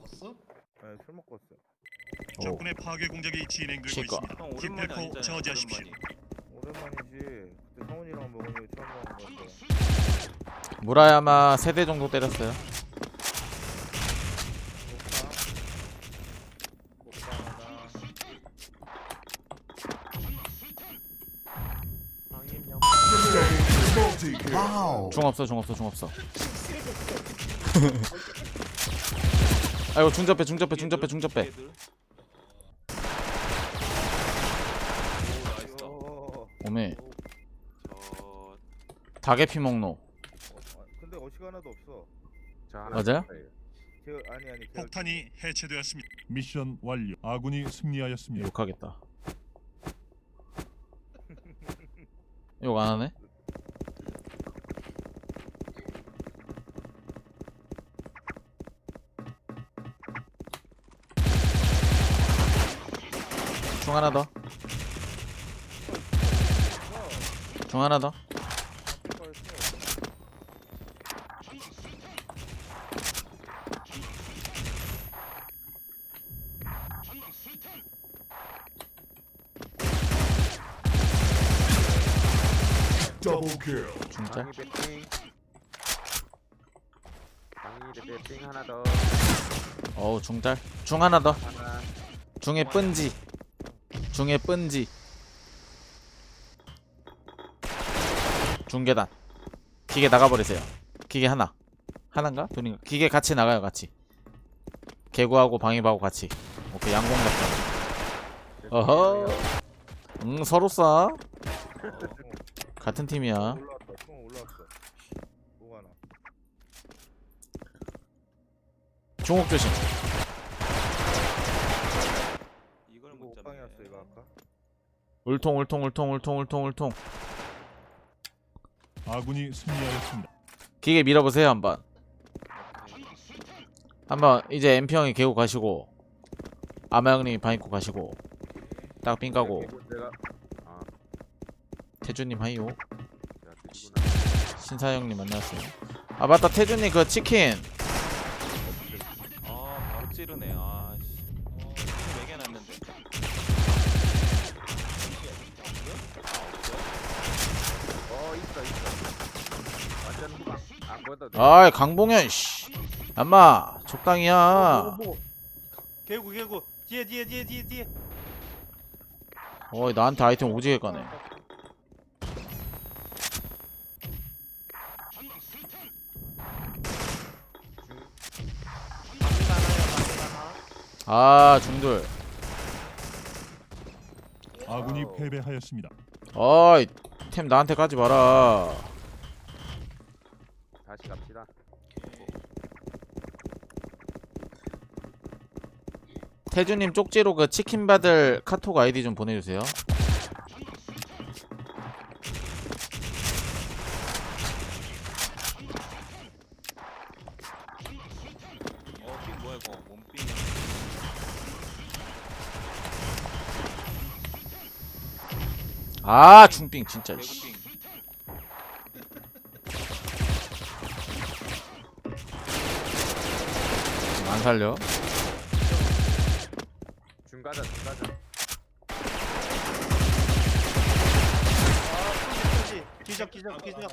먹었어? 네, 술 먹고 왔어요. 오. 적군의 파괴 공작이 진행되고 치과. 있습니다. 오랜만이 기필코 아니잖아요. 저지하십시오. 오랜만이. 오랜만이지. 그때 성훈이랑 먹은 게 처음 먹은 건데. 무라야마 세 대 정도 때렸어요. 꽃빵. 꽃빵하다. 방임형. 중 없어 중 없어 중 없어. 아이고 중접배 중접배 중접배 중접배. 얘들. 오 나이스. 어, 오메 저 다개피 먹노. 어, 아, 근데 어시가 하나도 없어. 맞아요? 제 아니 아니. 제 폭탄이 해체되었습니다. 미션 완료. 아군이 승리하였습니다. 욕하겠다. 욕 안 하네? 중 하나 더. 중 하나 더. 중짜. 방이 배팅 방이 배팅 하나 더 어우 중짤. 중 하나 더. 하나 중에 뻔지. 중에 뻔지. 중계단. 기계 나가버리세요. 기계 하나. 하나인가? 둘인가? 기계 같이 나가요, 같이. 개구하고 방입하고 같이. 오케이, 양공 같다. 어허. 응, 서로 싸. 같은 팀이야. 올라왔다. 총 올라왔어. 뭐 하나. 중옥 조심. 이걸 이거 못 잡네. 아까. 울통, 울통, 울통, 울통, 울통, 울통. 아군이 승리하였습니다. 기계 밀어보세요, 한번. 한번, 이제 MP 형이 개구 가시고. 아마 형님이 방입고 가시고. 딱삥 까고. 내가 태주님 하이요. 자 드리구나 신사 형님 안녕하세요. 아 맞다 태주님 그 치킨 아 바로 찌르네. 아씨. 어, 매겨놨는데. 어 있어 있어 완전 후방 안 보여도 돼 아이 강봉현 씨. 엄마 적당히야. 개구 개구. 뒤에 뒤에 뒤에 뒤에 뒤에. 어이 나한테 아이템 오지게 까네. 아 중들 아군이 패배하였습니다. 어이 템 나한테 까지 마라 다시 갑시다 태주님 쪽지로 그 치킨 받을 카톡 아이디 좀 보내주세요. 아 중빙 진짜 씨. 안 살려 중가자 중가자 기적 기적 기적.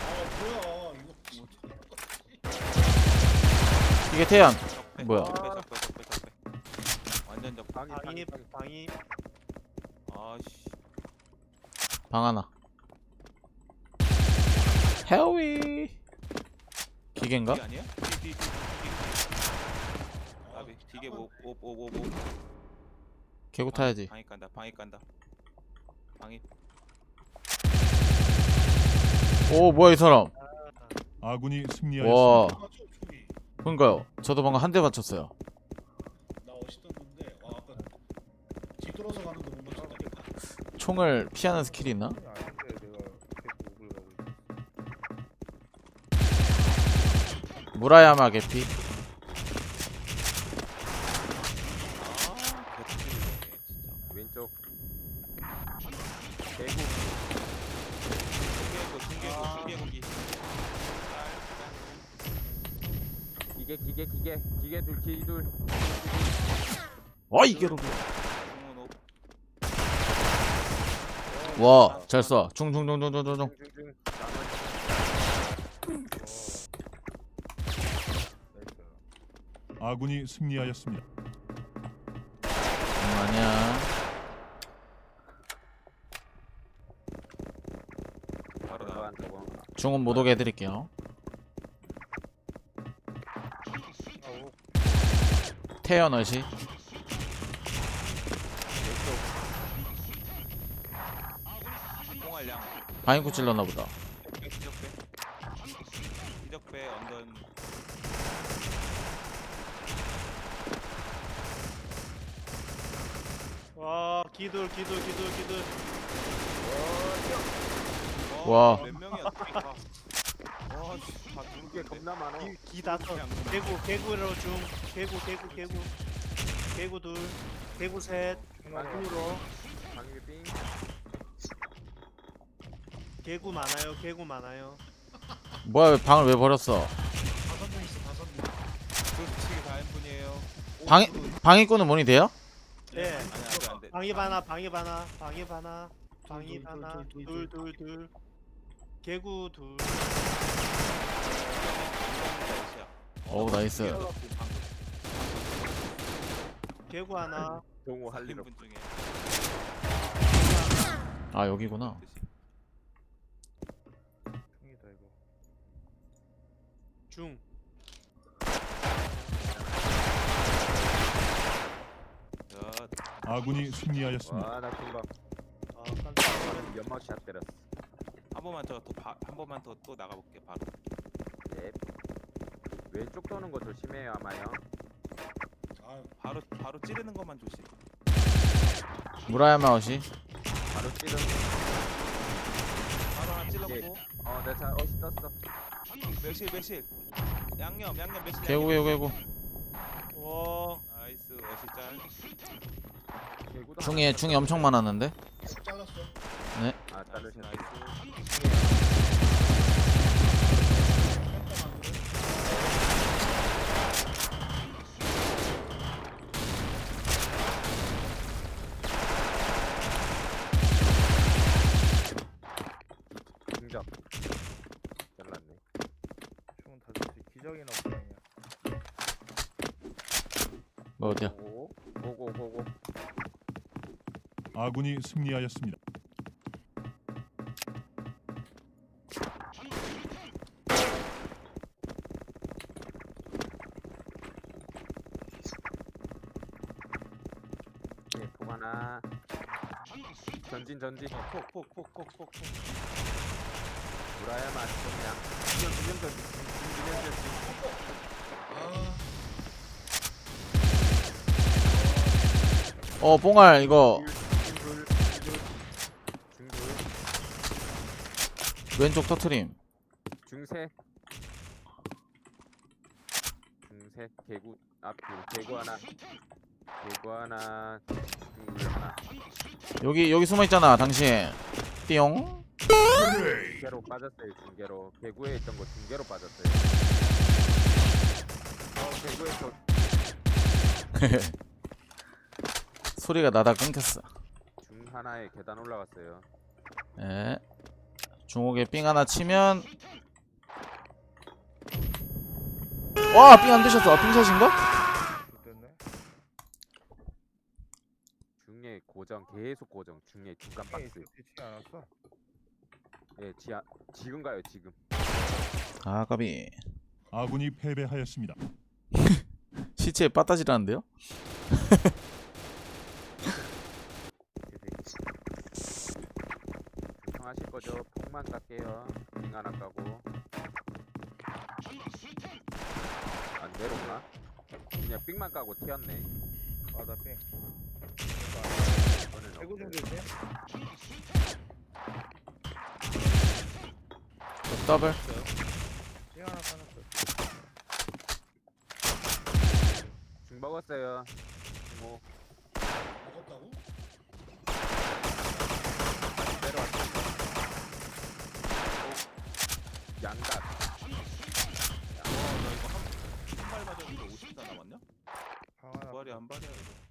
아 뭐야 이거 이게 태연. 뭐야? 적배. 완전 적. 방이 방이 방이 방이. 아씨. 방 하나 헤어위 나비 뒤게 뭐오오오오 개구 타야지 방이 간다 방이 간다. 방이 오 뭐야 이 사람 아군이 와 승리하였습니다. 아, 저 총이 그러니까요 저도 방금 한 대 맞췄어요 나 어시던데 와 아까 뒤돌아서 가는 거못 맞췄다니까 총을 피하는 스킬이 있나? 무라야마 개피. 기계 기계 기계. 둘 기계 둘와 어, 이게 로와잘써중중중중중중중. 아군이 승리하였습니다. 음, 아니야. 중은 못 오게 해드릴게요. 태연 얼씨. 방인구 찔렀나 보다. 기적배 기적배 언던 와 기둘 기둘 기둘 기둘. 어, 와. 몇 명이야? 와다 이게 겁나 많어 기 다섯 개구 개구로 중. 개구 개구 개구. 개구 둘. 개구 셋. 방위 빙 개구 많아요 개구 많아요. 뭐야, 왜 방을 왜 버렸어? 다섯 명 있어 다섯 명. 솔직히 다인 분이에요. 방이, 방위꾼은 뭐니 돼요? 방입 하나 방입 하나 방입 하나 방입 둘, 하나 둘, 둘, 둘, 개구 둘. 어우, 나이스. 개구 하나. 동호 할일 살린 분 중에. 아, 여기구나. 총이다 이거 중 자 아군이 승리하였습니다. 와나 금방 아, 깜짝이야. 연막샷 때렸어. 한 번만 더한 번만 더 또 나가볼게 바로. 네. 왼쪽 도는 거 조심해요 아마요. 아 바로 바로 찌르는 것만 조심. 무라야마 옷이. 바로 찌른 바로 하나 찔렀고. 어내차 어시 떴어. 매실 매실 양념 양념 매실 개구. 개구, 개구. 와 나이스 어시 짤. 개구도 중에, 중에 엄청 많았는데? 쭉 잘랐어. 아 자르셨 나이스 중적 잘랐네 총은 다 줬지 기적이나 보상이야 뭐, 어디야? 고고 고고 고고 아군이 승리하였습니다. 네, 폭 하나. 전진 전진. 폭폭폭폭폭폭. 무라야마 그냥 두명 두명 전진. 두명 전진. 아 어, 뽕알, 이거, 중둘 중둘 왼쪽 터트림. 중세 중세 개구 앞뒤 개구 하나 개구 하나 중둘 하나 여기, 여기 숨어있잖아, 당신. 띠용. 중계로 빠졌어요 중계로 개구에 있던 거 중계로 빠졌어요 어 개구에 저 소리가 나다 끊겼어. 중 하나에 계단 올라갔어요 예. 중옥에 삥 하나 치면 와, 삥 안 드셨어. 아, 삥샷인가? 중에 고정 계속 고정 중에 중간 박스 않았어? 예 지하 지금 가요 지금 아, 까비. 아군이 패배하였습니다. 시체에 빠따지라는데요? 중성하실 거죠. 폭만 깎게요. 빙 하나 까고. 안 내려오나? 그냥 빙만 까고 튀었네. 아나뺑 개구 없어요. 좀 줄게 더블. 삥 하나 까놨어. 중 먹었어요. 뭐 먹었다고? 내려왔어요 양각 와나 이거 한, 한 발만 맞았는데 50다 남았냐? 방 하나 한 발이 한 발이야 이거.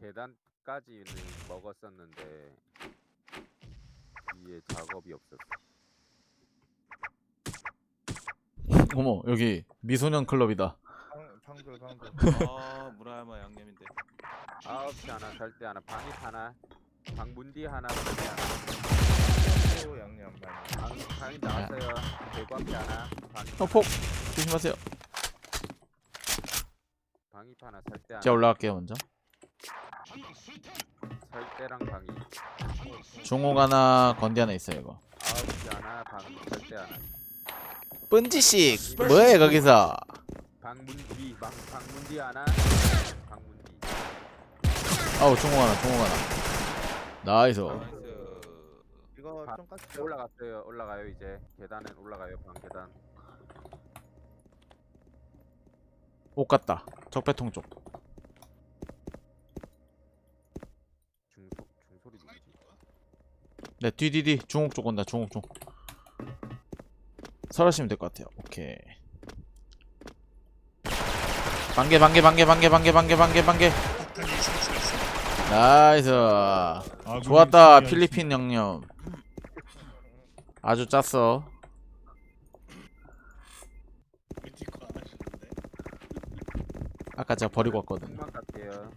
계단까지는 먹었었는데 위에 작업이 없었어. 어머 여기 미소년 클럽이다 방, 방돌 방돌 아 무라야마 양념인데. 아홉 시 하나, 절대 하나, 방이 하나, 방문디 하나, 절대 하나. 방이 나왔어요. 대구 앞에 하나, 방이, 어 폭 조심하세요. 제가 올라갈게요 먼저 절대랑 방이. 중옥 하나 건디 하나 있어요 이거 시 하나, 방, 절대 하나. 뻔지식 뭐해 거기서 방문디, 방, 방문디 하나, 방문디. 아우 중옥 하나 중옥 하나 나이스 바- 좀 깠어 올라갔어요. 올라가요 이제. 계단은 올라가요. 방 계단. 옷 같다 적배통 쪽 중소, 중소리 누구지? 네, 뒤뒤뒤 중옥 쪽 온다. 중옥 쪽. 설하시면 될 것 같아요. 오케이. 반개 반개 반개 반개 반개 반개 반개 반개. 나이스. 좋았다. 필리핀 양념. 아주 짰어. 안 하시는데? 아까 제가 버리고 왔거든. 갈게요.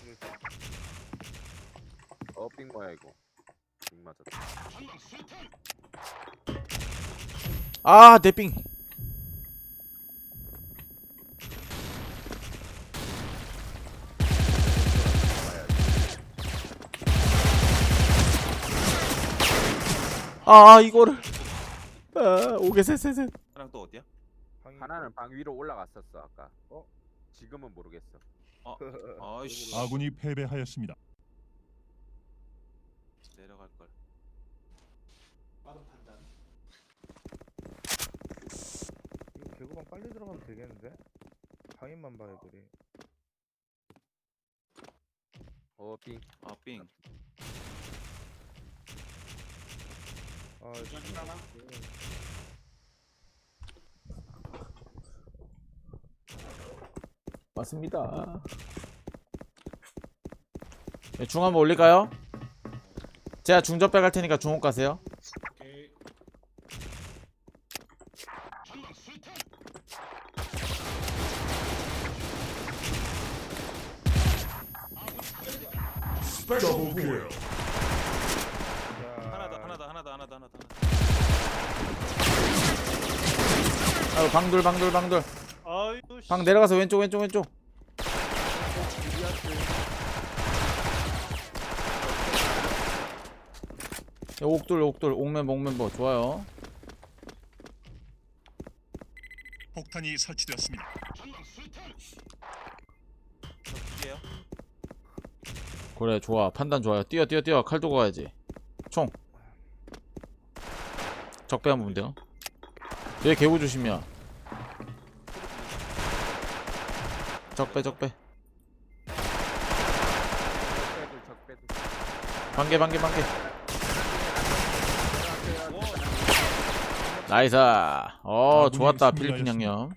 죽였어 어, 삥 뭐야 이거? 삥 맞았다. 아, 내빙. 아, 이거를. 아, 오게 셋셋셋. 하나 또 어디야? 방이 하나는 방 위로 올라갔었어 아까. 어? 지금은 모르겠어. 아이씨. 아군이 패배하였습니다. 내려갈 걸. 빠른 판단. 이거 개구방 빨리 들어가면 되겠는데? 방인만 봐 애들이 어, 삥. 아 삥. 아 이건 하나? 맞습니다. 네, 중 한번 올릴까요? 제가 중접배 갈 테니까 중옥 가세요. 오케이 더 하나 더 하나 더 하나 더 하나 더. 아유, 방돌 방돌 방돌. 씨. 방 내려가서 왼쪽 왼쪽 왼쪽. 야, 옥돌 옥돌 옥멤버 옥멤버 좋아요. 폭탄이 설치되었습니다. 저 두 개요. 그래 좋아 판단 좋아요. 뛰어 뛰어 뛰어 칼 두고 가야지. 총. 적배 한번 돼요. 얘 개구 조심이야. 적배 적배 적배도 적배도 반개 반개 반개 나이스 어 좋았다 필리핀 양념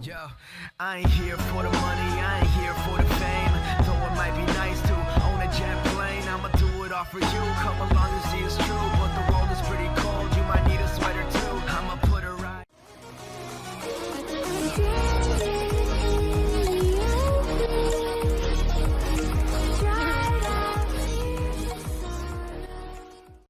Yo, I ain't here for the money, I ain't here for the fame. Though it might be nice to own a jet plane, I'ma do it all for you. Come along and see it's true.